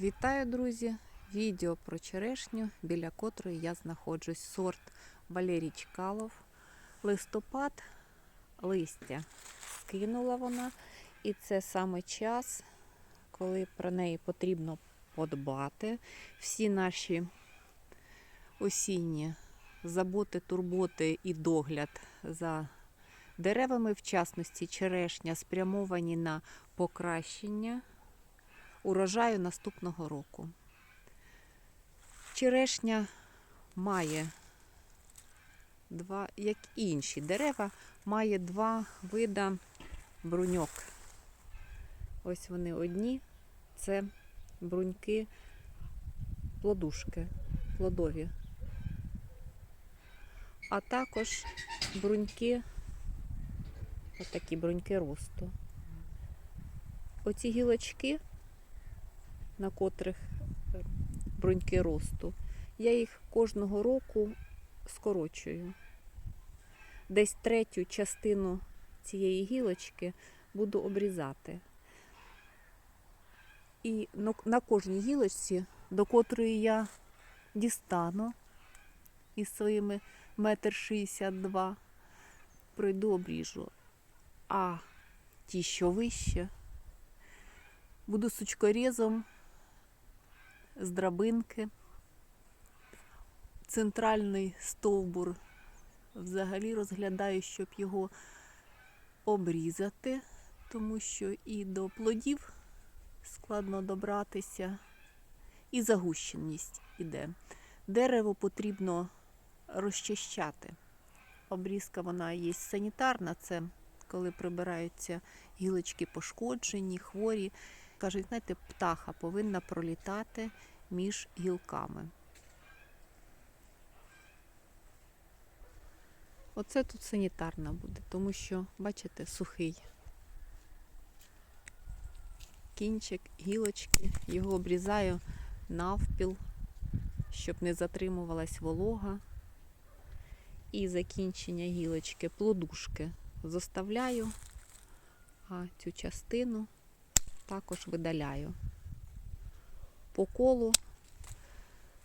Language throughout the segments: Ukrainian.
Вітаю, друзі! Відео про черешню, біля котрої я знаходжусь. Сорт Валерій Чкалов. Листопад, листя скинула вона. І це саме час, коли про неї потрібно подбати. Всі наші осінні заботи, турботи і догляд за деревами, в частності черешня, спрямовані на покращення урожаю наступного року. Черешня має два, як інші дерева, має два вида бруньок. Ось вони одні. Це бруньки плодушки, плодові. А також бруньки, отакі бруньки росту. Оці гілочки на котрих е, бруньки росту. Я їх кожного року скорочую. Десь третю частину цієї гілочки буду обрізати. І на- кожній гілочці, до котрої я дістану із своїми метр шістдесят два, пройду обріжу. А ті, що вище, буду сучкорізом з драбинки. Центральний стовбур взагалі розглядаю, щоб його обрізати, тому що і до плодів складно добратися, і загущеність іде. Дерево потрібно розчищати. Обрізка вона є санітарна, це коли прибираються гілочки пошкоджені, хворі. Кажуть, знаєте, птаха повинна пролітати між гілками. Оце тут санітарна буде, тому що, бачите, сухий кінчик, гілочки, його обрізаю навпіл, щоб не затримувалась волога. І закінчення гілочки, плодушки заставляю, а цю частину також видаляю. По колу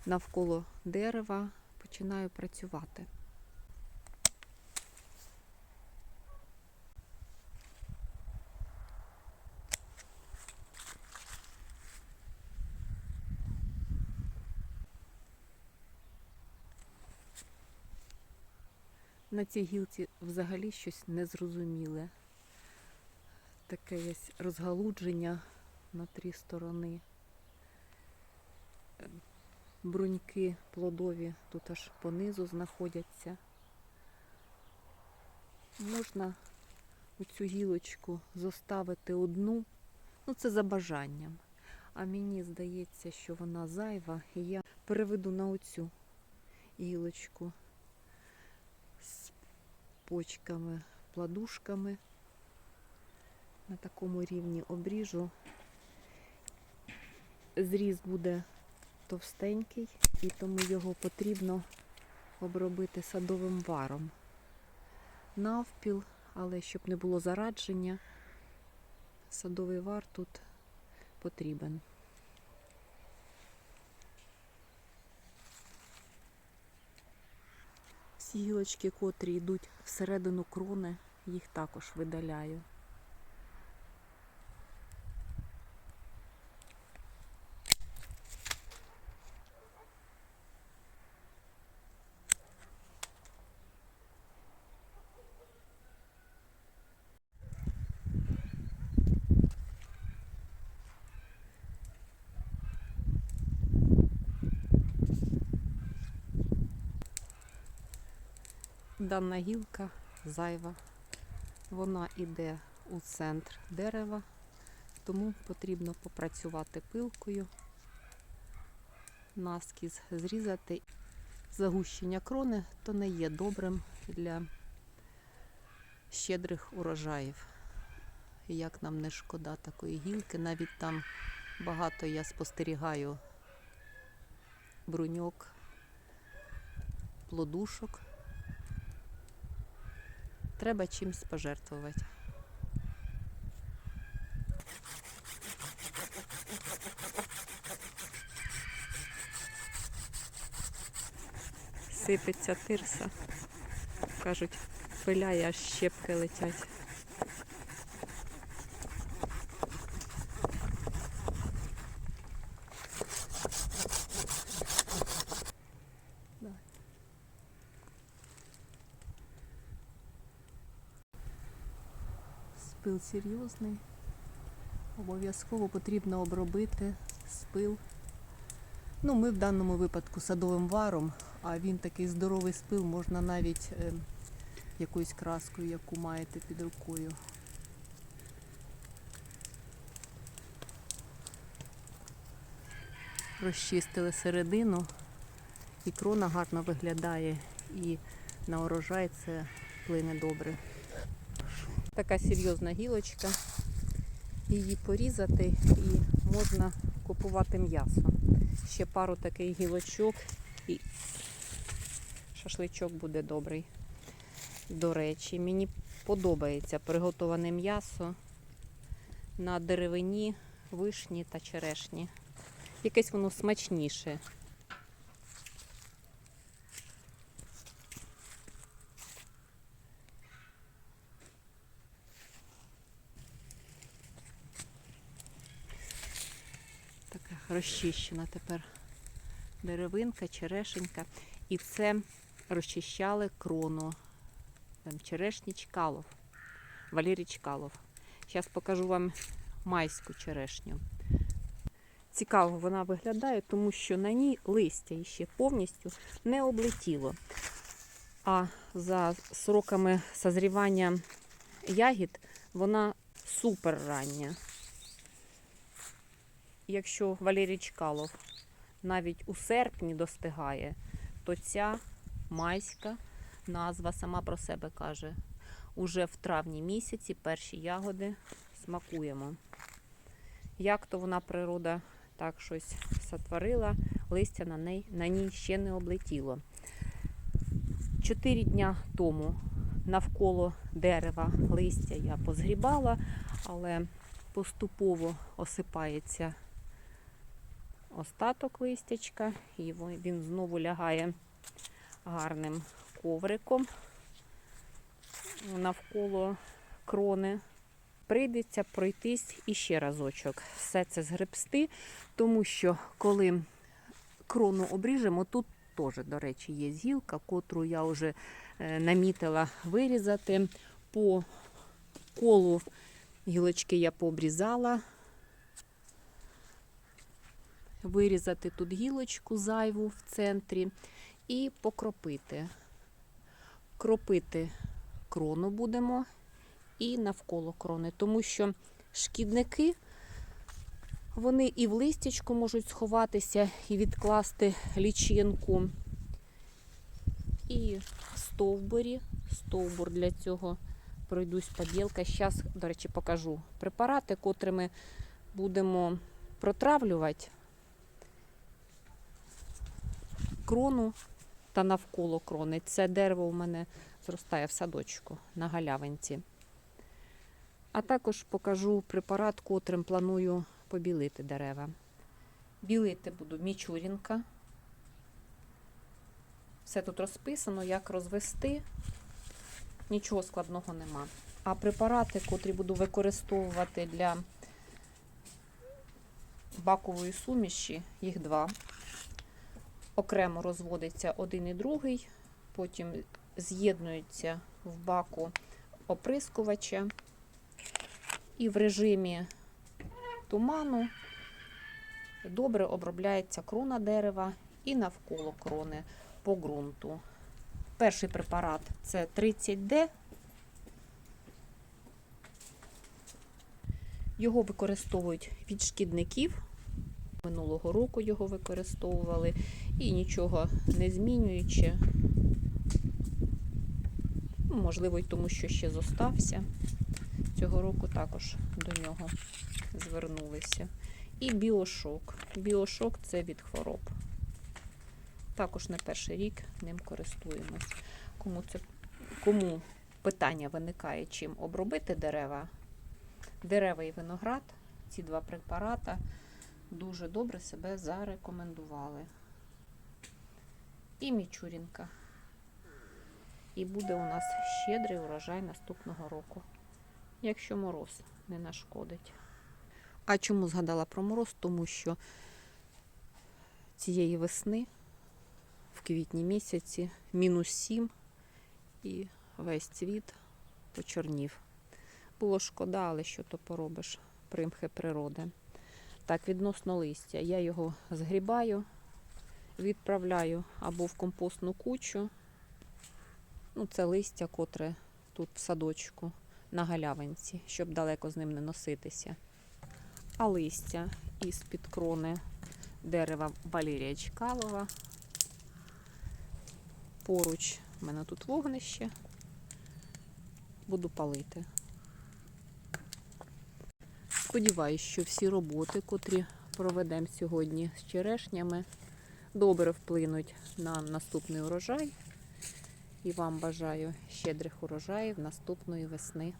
навколо дерева починаю працювати. На цій гілці взагалі щось незрозуміле. Таке є розгалудження на три сторони. Бруньки плодові тут аж понизу знаходяться. Можна цю гілочку зоставити одну, ну це за бажанням. А мені здається, що вона зайва, і я переведу на оцю гілочку з почками, плодушками. На такому рівні обріжу. Зріз буде товстенький, і тому його потрібно обробити садовим варом. Навпіл, але щоб не було зарадження, садовий вар тут потрібен. Всі гілочки, котрі йдуть всередину крони, їх також видаляю. Дана гілка зайва. Вона йде у центр дерева, тому потрібно попрацювати пилкою, наскіз зрізати. Загущення крони то не є добрим для щедрих урожаїв. Як нам не шкода такої гілки, навіть там багато я спостерігаю бруньок, плодушок треба чимсь пожертвувати. Сипеться тирса. Кажуть, пиляє, аж щепки летять. Спил серйозний. Обов'язково потрібно обробити спил. Ну, ми в даному випадку садовим варом, а він такий здоровий спил, можна навіть е, якоюсь краскою, яку маєте під рукою. Розчистили середину, і крона гарно виглядає, і на урожай це вплине добре. Така серйозна гілочка. Її порізати і можна купувати м'ясо. Ще пару таких гілочок і шашличок буде добрий. До речі, мені подобається приготоване м'ясо на деревині, вишні та черешні. Якесь воно смачніше. Така розчищена тепер деревинка, черешенька. І це розчищали крону. Там черешні Чкалов. Валерій Чкалов. Зараз покажу вам майську черешню. Цікаво вона виглядає, тому що на ній листя ще повністю не облетіло. А за сроками созрівання ягід вона супер рання. Якщо Валерій Чкалов навіть у серпні достигає, то ця майська назва сама про себе каже. Уже в травні місяці перші ягоди смакуємо. Як то вона природа так щось сотворила, листя на, неї, на ній ще не облетіло. Чотири дня тому навколо дерева листя я позгрібала, але поступово осипається остаток листячка, і він знову лягає гарним ковриком навколо крони. Прийдеться пройтись іще разочок. Все це згребсти, тому що коли крону обріжемо, тут теж, до речі, є зілка, котру я вже е, намітила вирізати. По колу гілочки я пообрізала. Вирізати тут гілочку зайву в центрі і покропити. Кропити крону будемо і навколо крони, тому що шкідники вони і в листячку можуть сховатися і відкласти лічинку. І стовбурі, стовбур для цього пройдусь поділка. Зараз, до речі, покажу препарати, котрими будемо протравлювати крону та навколо крони. Це дерево у мене зростає в садочку на галявинці. А також покажу препарат, котрим планую побілити дерева. Білити буду мічурінка. Все тут розписано, як розвести. Нічого складного нема. А препарати, котрі буду використовувати для бакової суміші, їх два. Окремо розводиться один і другий, потім з'єднуються в баку оприскувача. І в режимі туману добре обробляється крона дерева і навколо крони по ґрунту. Перший препарат це 30D. Його використовують від шкідників. Минулого року його використовували і нічого не змінюючи. Можливо, й тому, що ще зостався. Цього року також до нього звернулися. І біошок. Біошок це від хвороб. Також не перший рік ним користуємось. Кому це кому питання виникає, чим обробити дерева, дерева і виноград, ці два препарата дуже добре себе зарекомендували. і мічурінка. І буде у нас щедрий урожай наступного року, якщо мороз не нашкодить. А чому згадала про мороз? Тому що цієї весни, в квітні місяці, мінус 7 і весь цвіт почорнів. Було шкода, але що то поробиш, примхи природи. Так, відносно листя. Я його згрібаю, відправляю або в компостну кучу. Ну, це листя, котре тут в садочку на галявинці, щоб далеко з ним не носитися. А листя із-під крони дерева Валерія Чкалова. Поруч в мене тут вогнище. Буду палити. Сподіваюсь, що всі роботи, котрі проведемо сьогодні з черешнями, добре вплинуть на наступний урожай. І вам бажаю щедрих урожаїв наступної весни.